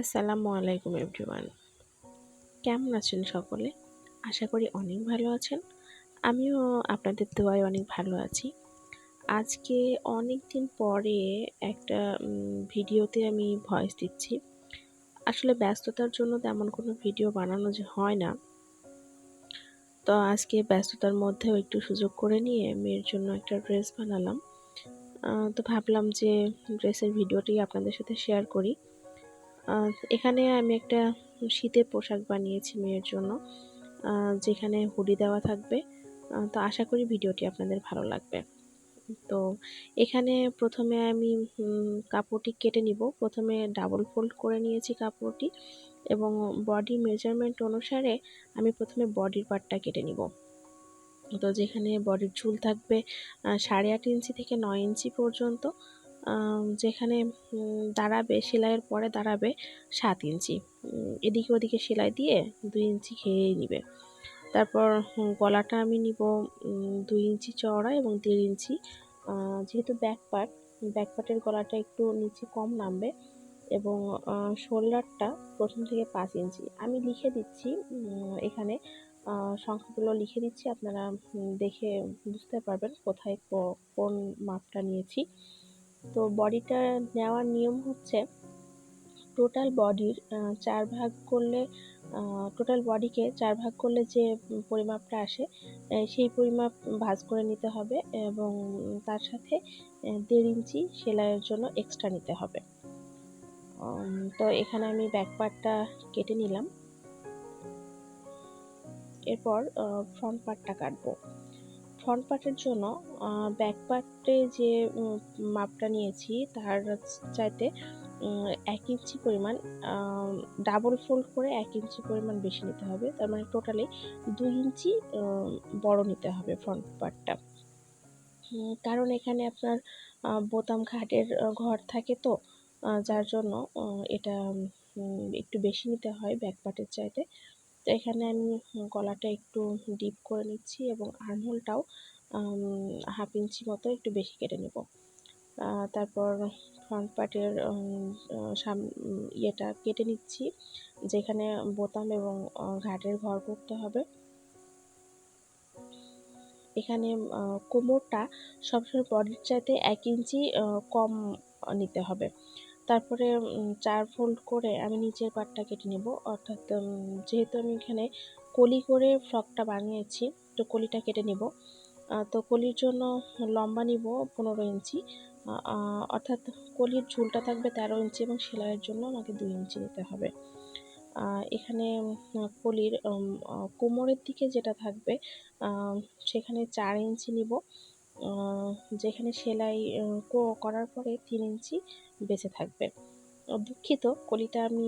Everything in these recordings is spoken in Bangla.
আসসালামু আলাইকুম এভরিওয়ান। কেমন আছেন সকলে? আশা করি অনেক ভালো আছেন। আমিও আপনাদের দোয়ায় অনেক ভালো আছি। আজকে অনেক দিন পরে একটা ভিডিওতে আমি ভয়েস দিচ্ছি। আসলে ব্যস্ততার জন্য তেমন কোনো ভিডিও বানানো যে হয় না। তো আজকে ব্যস্ততার মধ্যেও একটু সুযোগ করে নিয়ে মেয়ের জন্য একটা ড্রেস বানালাম। তো ভাবলাম যে ড্রেসের ভিডিওটি আপনাদের সাথে শেয়ার করি। এখানে আমি একটা শীতের পোশাক বানিয়েছি মেয়ের জন্য যেখানে হুডি দেওয়া থাকবে। তো আশা করি ভিডিওটি আপনাদের ভালো লাগবে। তো এখানে প্রথমে আমি কাপড়টি কেটে নিব। প্রথমে ডাবল ফোল্ড করে নিয়েছি কাপড়টি এবং বডি মেজারমেন্ট অনুসারে আমি প্রথমে বডির পার্টটা কেটে নিব। তো যেখানে বডির চুল থাকবে সাড়ে আট ইঞ্চি থেকে নয় ইঞ্চি পর্যন্ত যেখানে দাঁড়াবে, সেলাইয়ের পরে দাঁড়াবে সাত ইঞ্চি। এদিকে ওদিকে সেলাই দিয়ে দুই ইঞ্চি খেয়ে নিবে। তারপর গলাটা আমি নিব দুই ইঞ্চি চওড়া এবং দেড় ইঞ্চি। যেহেতু ব্যাক পার্ট ব্যাক গলাটা একটু নিচে কম নামবে এবং শোল্ডারটা প্রথম থেকে পাঁচ ইঞ্চি। আমি লিখে দিচ্ছি এখানে সংখ্যাগুলো লিখে দিচ্ছি। আপনারা দেখে বুঝতে পারবেন কোথায় কোন মাপটা নিয়েছি। তো বডিটা নেওয়ার নিয়ম হচ্ছে টোটাল বডির চার ভাগ করলে টোটাল বডিকে চার ভাগ করলে যে পরিমাপটা আসে সেই পরিমাপ ভাজ করে নিতে হবে এবং তার সাথে দেড় ইঞ্চি সেলাইয়ের জন্য এক্সট্রা নিতে হবে। তো এখানে আমি ব্যাক পার্টটা কেটে নিলাম। এরপর ফ্রন্ট পার্টটা কাটবো। ফ্রন্ট পার্টের জন্য ব্যাক পার্টে যে মাপটা নিয়েছি, তার চাইতে এক ইঞ্চি পরিমাণ ডাবল ফোল্ড করে এক ইঞ্চি পরিমাণ বেশি নিতে হবে। তার মানে টোটালি দুই ইঞ্চি বড় নিতে হবে ফ্রন্ট পার্টটা কারণ এখানে আপনার বোতাম ঘাটের ঘর থাকে তো যার জন্য এটা একটু বেশি নিতে হয় ব্যাক পার্টের চাইতে। তো এখানে আমি গলাটা একটু ডিপ করে নিচ্ছি এবং আর্মহোলটাও হাফ ইঞ্চি মতো একটু বেশি কেটে নেব। তারপর ফ্রন্ট পার্টের সাম ইয়েটা কেটে নিচ্ছি, যেখানে বোতাম এবং ঘাটের ঘর করতে হবে। এখানে কোমরটা সবসময় বডির চাইতে এক ইঞ্চি কম নিতে হবে। তারপরে চার ফোল্ড করে আমি নিচের পাটটা কেটে নেব। অর্থাৎ যেহেতু আমি এখানে কলি করে ফ্রকটা বানিয়েছি, তো কলিটা কেটে নেব। তো কলির জন্য লম্বা নিব পনেরো ইঞ্চি। অর্থাৎ কলির ঝুলটা থাকবে তেরো ইঞ্চি এবং সেলাইয়ের জন্য আমাকে দুই ইঞ্চি নিতে হবে। এখানে কলির কোমরের দিকে যেটা থাকবে সেখানে চার ইঞ্চি নিব। যেখানে সেলাই করার পরে তিন ইঞ্চি বেঁচে থাকবে। দুঃখিত, কলিটা আমি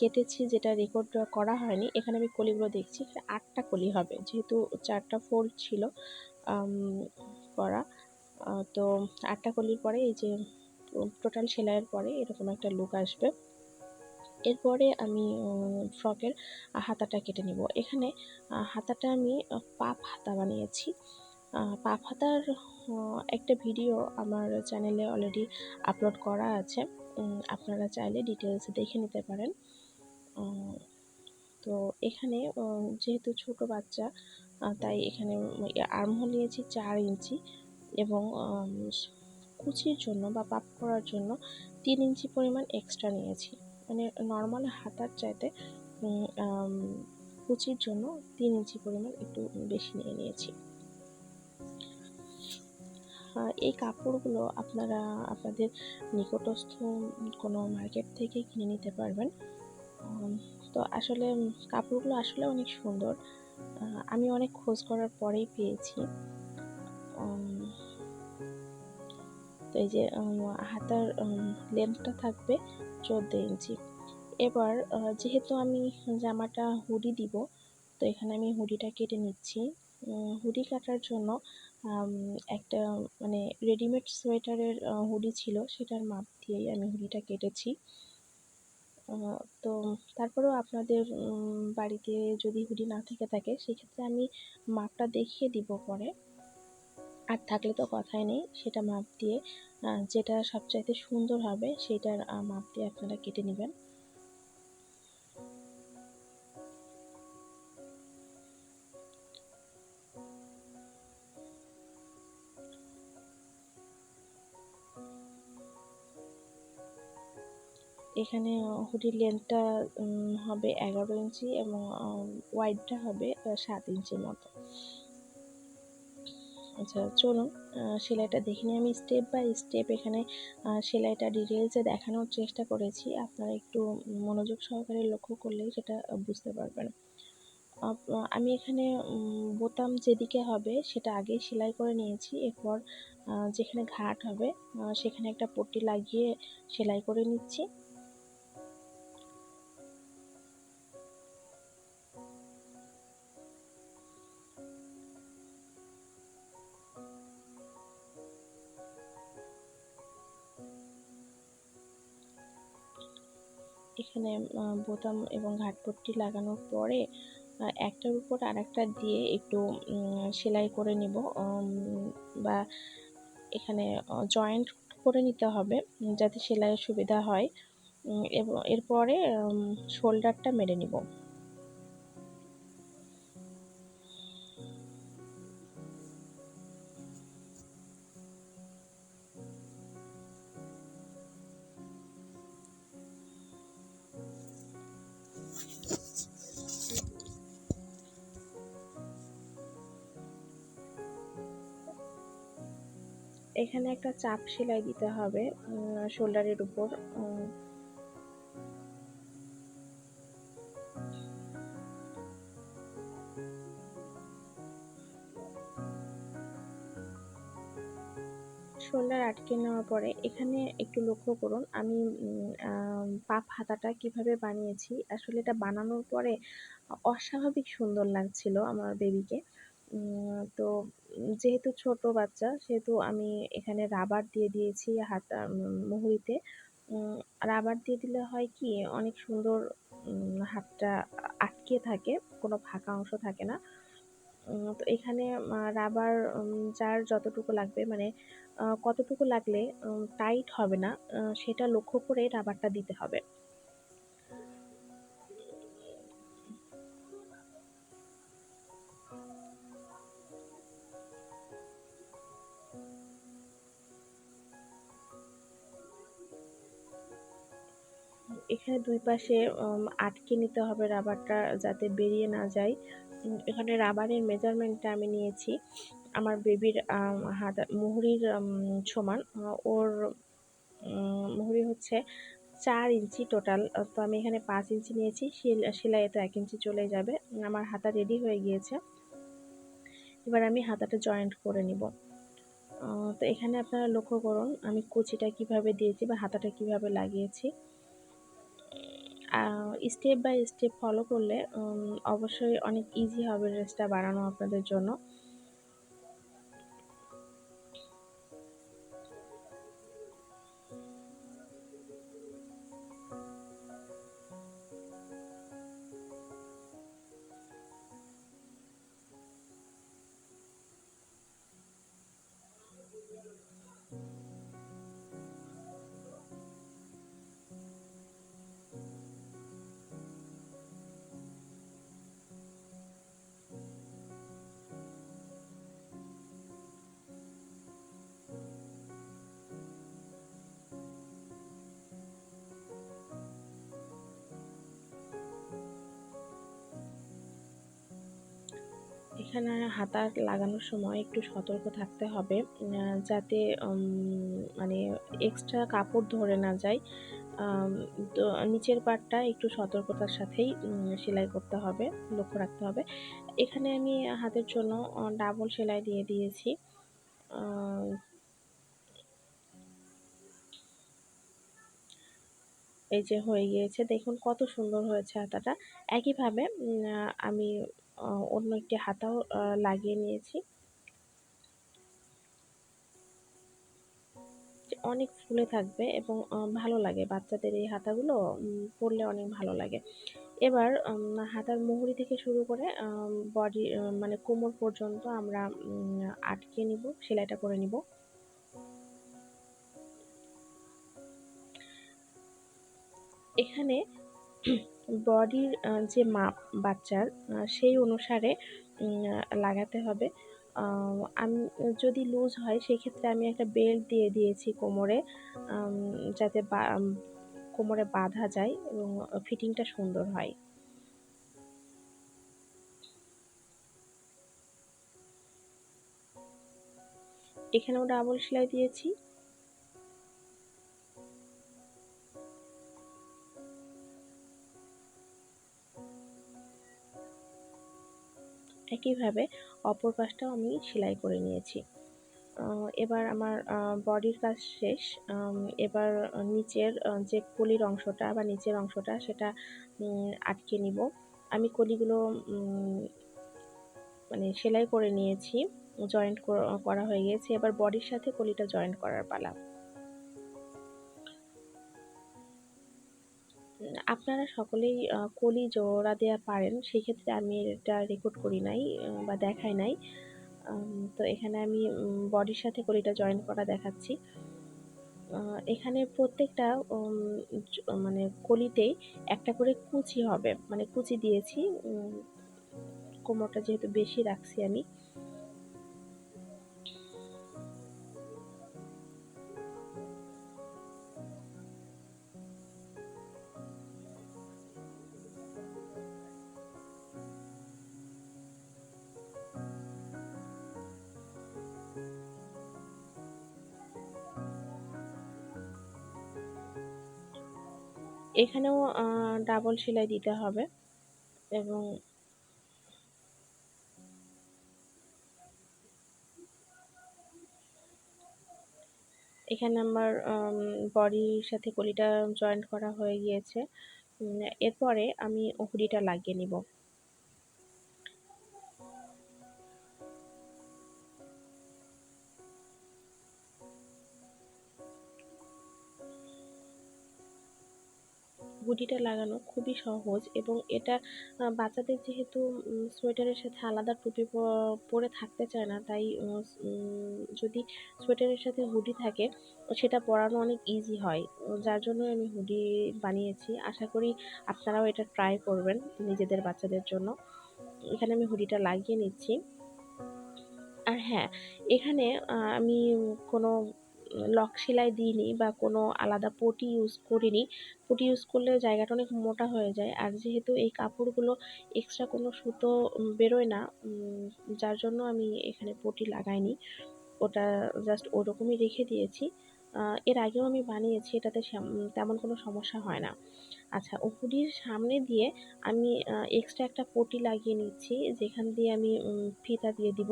কেটেছি, যেটা রেকর্ড করা হয়নি। এখানে আমি কলিগুলো দেখছি আটটা কলি হবে, যেহেতু চারটা ফোল্ড ছিল করা। তো আটটা কলির পরে এই যে টোটাল সেলাইয়ের পরে এরকম একটা লুক আসবে। এরপরে আমি ফ্রকের হাতাটা কেটে নিব। এখানে হাতাটা আমি পাপ হাতা বানিয়েছি। হাতার একটা ভিডিও আমার চ্যানেলে অলরেডি আপলোড করা আছে। আপনারা চাইলে ডিটেলস দেখে নিতে পারেন। তো এখানে যেহেতু ছোট বাচ্চা তাই এখানে আর্মহোল নিয়েছি চার ইঞ্চি এবং কুচির জন্য বা পাপ করার জন্য তিন ইঞ্চি পরিমাণ এক্সট্রা নিয়েছি। মানে নর্মাল হাতার চাইতে কুচির জন্য তিন ইঞ্চি পরিমাণ একটু বেশি নিয়ে নিয়েছি। এই কাপড়গুলো আপনারা আপনাদের নিকটস্থ কোনো মার্কেট থেকে কিনে নিতে পারবেন। তো আসলে কাপড়গুলো আসলে অনেক সুন্দর। আমি অনেক খোঁজ করার পরেই পেয়েছি। তো এই যে হাতার লেন্থটা থাকবে চোদ্দ ইঞ্চি। এবার যেহেতু আমি জামাটা হুডি দিব, তো এখানে আমি হুডিটা কেটে নিচ্ছি। হুডি কাটার জন্য একটা মানে রেডিমেড সোয়েটারের হুডি ছিল, সেটার মাপ দিয়েই আমি হুডিটা কেটেছি। তো তারপরেও আপনাদের বাড়িতে যদি হুডি না থেকে থাকে, সেক্ষেত্রে আমি মাপটা দেখিয়ে দিব পরে। আর থাকলে তো কথাই নেই, সেটা মাপ দিয়ে যেটা সবচাইতে সুন্দর হবে, সেটার মাপ দিয়ে আপনারা কেটে নেবেন। এখানে হুডির লেন্থটা হবে এগারো ইঞ্চি এবং ওয়াইডটা হবে সাত ইঞ্চির মতো। আচ্ছা চলুন সেলাইটা দেখে নিই। আমি স্টেপ বাই স্টেপ এখানে সেলাইটা ডিটেলসে দেখানোর চেষ্টা করেছি। আপনারা একটু মনোযোগ সহকারে লক্ষ্য করলেই সেটা বুঝতে পারবেন। আমি এখানে বোতাম যেদিকে হবে সেটা আগেই সেলাই করে নিয়েছি। এরপর যেখানে ঘাট হবে সেখানে একটা পট্টি লাগিয়ে সেলাই করে নিচ্ছি। এখানে বোতাম এবং ঘাটপট্টি লাগানোর পরে একটার উপর আর একটা দিয়ে একটু সেলাই করে নিব বা এখানে জয়েন্ট করে নিতে হবে যাতে সেলাইয়ের সুবিধা হয়। এবং, এরপরে শোল্ডারটা মেরে নিব। এখানে একটা চাপ সেলাই দিতে হবে শোল্ডারের উপর শোল্ডার আটকে নেওয়ার পরে এখানে একটু লক্ষ্য করুন, আমি পাপ হাতাটা কীভাবে বানিয়েছি, আসলে এটা বানানোর পরে অস্বাভাবিক সুন্দর লাগছিল আমার বেবিকে তো যেহেতু ছোট বাচ্চা, সেহেতু আমি এখানে রাবার দিয়ে দিয়েছি হাতা মুহুরিতে। রাবার দিয়ে দিলে হয় কি, অনেক সুন্দর হাতটা আটকে থাকে, কোনো ফাঁকা অংশ থাকে না। তো এখানে রাবার যার যতটুকু লাগবে মানে কতটুকু লাগলে টাইট হবে না সেটা লক্ষ্য করে রাবারটা দিতে হবে। এখানে দুই পাশে আটকে নিতে হবে রাবারটা যাতে বেরিয়ে না যায়। এখানে রাবারের মেজারমেন্টটা আমি নিয়েছি। আমার বেবির হাত, মুহুরির সমান। ওর মুহুরি হচ্ছে চার ইঞ্চি টোটাল তো আমি এখানে পাঁচ ইঞ্চি নিয়েছি। সেলাই তো এক ইঞ্চি চলে যাবে। আমার হাতা রেডি হয়ে গিয়েছে। এবার আমি হাতাটা জয়েন্ট করে নিব। তো এখানে আপনারা লক্ষ্য করুন, আমি কুচিটা কীভাবে দিয়েছি বা হাতাটা কীভাবে লাগিয়েছি। স্টেপ বাই স্টেপ ফলো করলে অবশ্যই অনেক ইজি হবে ড্রেসটা বানানো আপনাদের জন্য। এখানে হাতা লাগানোর সময় একটু সতর্ক থাকতে হবে যাতে মানে এক্সট্রা কাপড় ধরে না যায়। তো নিচের পাটটা একটু সতর্কতার সাথেই সেলাই করতে হবে, লক্ষ্য রাখতে হবে। এখানে আমি হাতের জন্য ডাবল সেলাই দিয়ে দিয়েছি। এই যে হয়ে গিয়েছে, দেখুন কত সুন্দর হয়েছে হাতাটা। একইভাবে আমি অন্য একটি হাতাও লাগিয়ে নিয়েছি। অনেক ফুলে থাকবে এবং ভালো লাগে। বাচ্চাদের এই হাতাগুলো পরলে অনেক ভালো লাগে। এবার হাতার মুহুরি থেকে শুরু করে বডি মানে কোমর পর্যন্ত আমরা আটকে নিব, সেলাইটা করে নিব। এখানে বডির যে মাপ বাচ্চার সেই অনুসারে লাগাতে হবে। আমি, যদি লুজ হয়, সেক্ষেত্রে আমি একটা বেল্ট দিয়ে দিয়েছি কোমরে যাতে কোমরে বাঁধা যায় এবং ফিটিংটা সুন্দর হয়। এখানেও ডাবল সেলাই দিয়েছি। একইভাবে অপর পাশটাও আমি সেলাই করে নিয়েছি। এবার আমার বডির কাজ শেষ। এবার নিচের যে কলির অংশটা বা নিচের অংশটা সেটা আটকে নিব। আমি কলিগুলো মানে সেলাই করে নিয়েছি জয়েন্ট করা হয়ে গিয়েছে এবার বডির সাথে কলিটা জয়েন্ট করার পালা। আপনারা সকলেই কলি জোড়া দেওয়া পারেন, সেক্ষেত্রে আমি এটা রেকর্ড করি নাই বা দেখাই নাই। তো এখানে আমি বডির সাথে কলিটা জয়েন করা দেখাচ্ছি। এখানে প্রত্যেকটা মানে কলিতেই একটা করে কুচি হবে। মানে কুচি দিয়েছি কোমরটা যেহেতু বেশি রাখছি আমি। এখানেও ডাবল সেলাই দিতে হবে এবং এখানে আমার বডির সাথে কলিটা জয়েন্ট করা হয়ে গিয়েছে। এরপরে আমি হুডিটা লাগিয়ে নিব। হুডিটা লাগানো খুবই সহজ এবং এটা বাচ্চাদের যেহেতু সোয়েটারের সাথে আলাদা টুপি পরে থাকতে চায় না, তাই যদি সোয়েটারের সাথে হুডি থাকে, সেটা পরানো অনেক ইজি হয়। যার জন্য আমি হুডি বানিয়েছি। আশা করি আপনারাও এটা ট্রাই করবেন নিজেদের বাচ্চাদের জন্য। এখানে আমি হুডিটা লাগিয়ে নিচ্ছি। আর হ্যাঁ এখানে আমি কোনো লক সেলাই দিইনি বা কোনো আলাদা পটি ইউজ করিনি। পটি ইউজ করলে জায়গাটা অনেক মোটা হয়ে যায়। আর যেহেতু এই কাপড়গুলো এক্সট্রা কোনো সুতো বেরোয় না যার জন্য আমি এখানে পটি লাগাইনি। ওটা জাস্ট ওরকমই রেখে দিয়েছি। এর আগেও আমি বানিয়েছি, এটাতে তেমন কোনো সমস্যা হয় না। আচ্ছা হুডির সামনে দিয়ে আমি এক্সট্রা একটা পটি লাগিয়ে নিচ্ছি, যেখান দিয়ে আমি ফিতা দিয়ে দিব।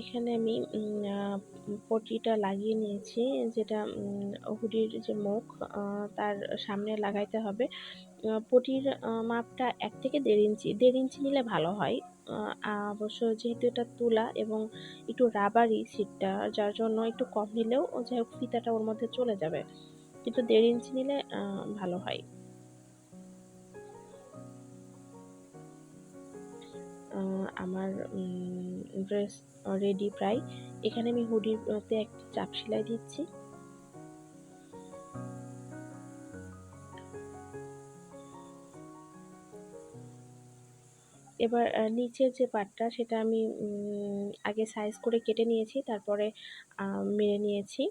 এখানে আমি পটিটা লাগিয়ে নিয়েছি, যেটা হুডির যে মুখ তার সামনে লাগাইতে হবে। পটির মাপটা এক থেকে দেড় ইঞ্চি দেড় ইঞ্চি নিলে ভালো হয়। অবশ্য যেহেতু এটা তুলা এবং একটু রাবারি সিটটা যার জন্য একটু কম নিলেও, যাই হোক, ফিতাটা ওর মধ্যে চলে যাবে। কিন্তু দেড় ইঞ্চি নিলে ভালো হয়। আমার ড্রেস রেডি প্রায়। এখানে আমি হুডিতে একটা চাপ সেলাই দিচ্ছি। এবার নিচের যে পাটটা, সেটা আমি আগে সাইজ করে কেটে নিয়েছি, তারপরে মেরে নিয়েছি।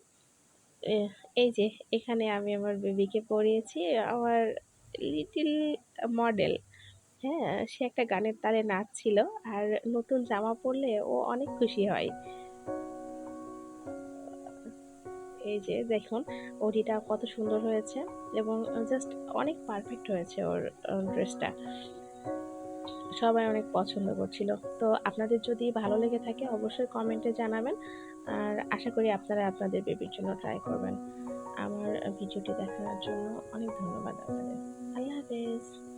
এই যে, এখানে আমি আমার বেবিকে পরিয়েছি, আমার লিটিল মডেল হ্যাঁ সে একটা গানের তালে নাচছিল আর নতুন জামা পরলে ও অনেক খুশি হয়। এই যে দেখুন, ওডিটা কত সুন্দর হয়েছে এবং জাস্ট অনেক পারফেক্ট হয়েছে ওর ড্রেসটা সবাই অনেক পছন্দ করছিল। তো আপনাদের যদি ভালো লেগে থাকে অবশ্যই কমেন্টে জানাবেন আর আশা করি আপনারা আপনাদের বেবির জন্য ট্রাই করবেন। আমার ভিডিওটি দেখানোর জন্য অনেক ধন্যবাদ আপনাদের। আল্লাহ হাফেজ।